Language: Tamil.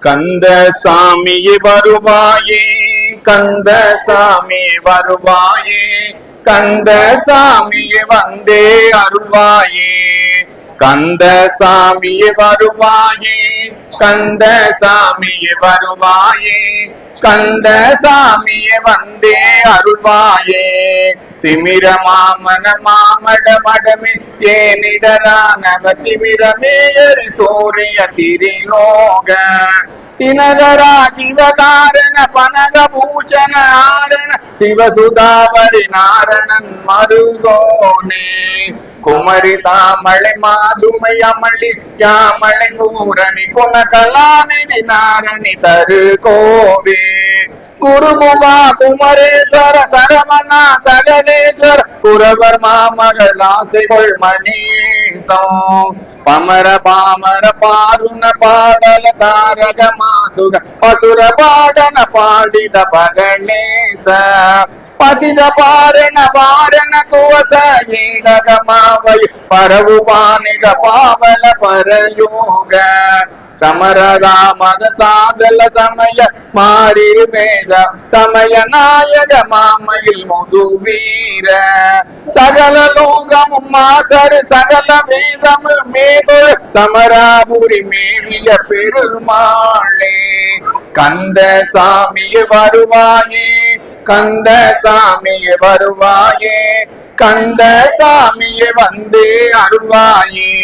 கந்த சாமியே வருவாயே கந்த சாமி வருவாயே கந்த சாமியே வந்தே அருள்வாயே. கந்த சாமியே வருவாயே கந்த சாமியே வருவாயே கந்த சாமியே வந்தே அருள்வாயே. திமிர மாமன மாமட மடமே ஏனிடரானவ திமிரமேயரி சூரிய திரிலோக. தினகரா சிவதாரண பனக பூஷண ஆரண சிவசுதாவரி நாரணன் மருகோனே. குமரி சாமளை மாதுமை அமளி யாமளை ஊரணி குண கலாநிதி நாரணி தரு கோவே குருமுகா குமரேஸ்வர சரவணா சர குரவர் மாமகள் ஆசைகள் கொள் பமர பாமர பாருண பாடல தாரக மாசுக. பசுர பாடன பாடித பகணேச பசித பாரண பாரண துவச நீடக மாவை பரவு பாணிக பாவல பரயோக சமரராமக சாகல சமய மாறிரு மேத சமய நாயக மாமையில் முது வீர. சகல லோகமும் மாசரு சகல வேதமும் மேதொரு சமராபுரி மேவிய பெருமாளே. கந்த சாமியே வருவாயே கந்த சாமியே வருவாயே கந்த சாமியே வந்தே அருள்வாயே.